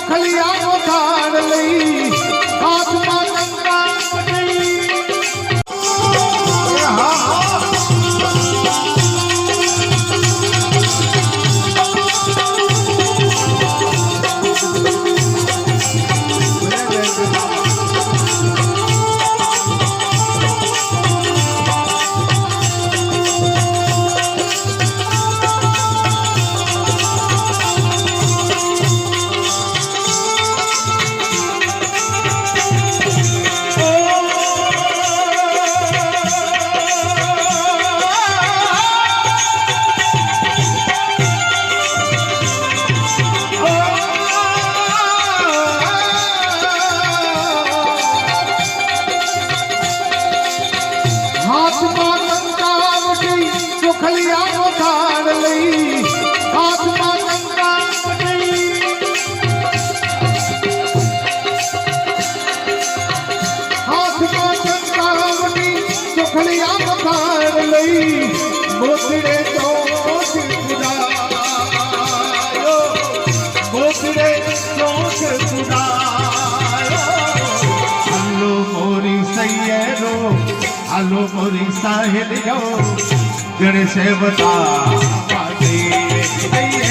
ચોખલિયાનો થાળ લઈ ચોખલિયાનો થાળ લઈ હાથમાં કંકાવટી હાથમાં કંકાવટી ચોખલિયાનો થાળ લઈ ચોખ સુધાયો ગોખડે ચોખ સુધાયો હાલો મોરી સાહેબ ગણેશ બતા પાટે જઈએ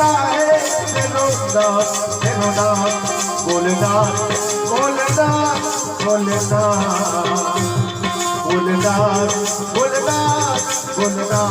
না হে হেনো না হেনো না বলে না বলে না বলে না বলে না বলে না বলে না